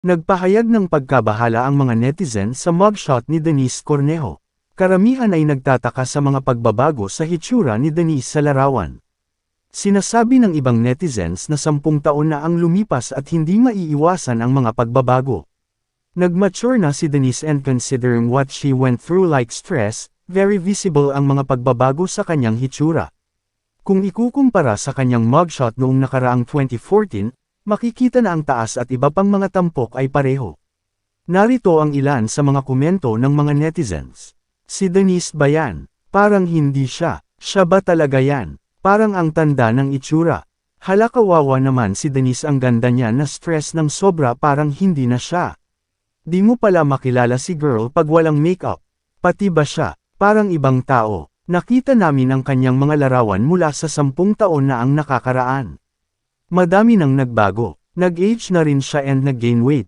Nagpahayag ng pagkabahala ang mga netizen sa mugshot ni Denise Cornejo. Karamihan ay nagtataka sa mga pagbabago sa hitsura ni Denise sa larawan. Sinasabi ng ibang netizens na sampung taon na ang lumipas at hindi maiiwasan ang mga pagbabago. Nagmature na si Denise and considering what she went through like stress, very visible ang mga pagbabago sa kanyang hitsura. Kung ikukumpara sa kanyang mugshot noong nakaraang 2014, makikita na ang taas at iba pang mga tampok ay pareho. Narito ang ilan sa mga komento ng mga netizens. Si Denise ba yan? Parang hindi siya. Siya ba talaga yan? Parang ang tanda ng itsura. Hala kawawa naman si Denise ang ganda niya na stress ng sobra parang hindi na siya. Di mo pala makilala si girl pag walang makeup. Pati ba siya? Parang ibang tao. Nakita namin ang kanyang mga larawan mula sa sampung taon na ang nakakaraan. Madami nang nagbago. Nag-age na rin siya and nag-gain weight.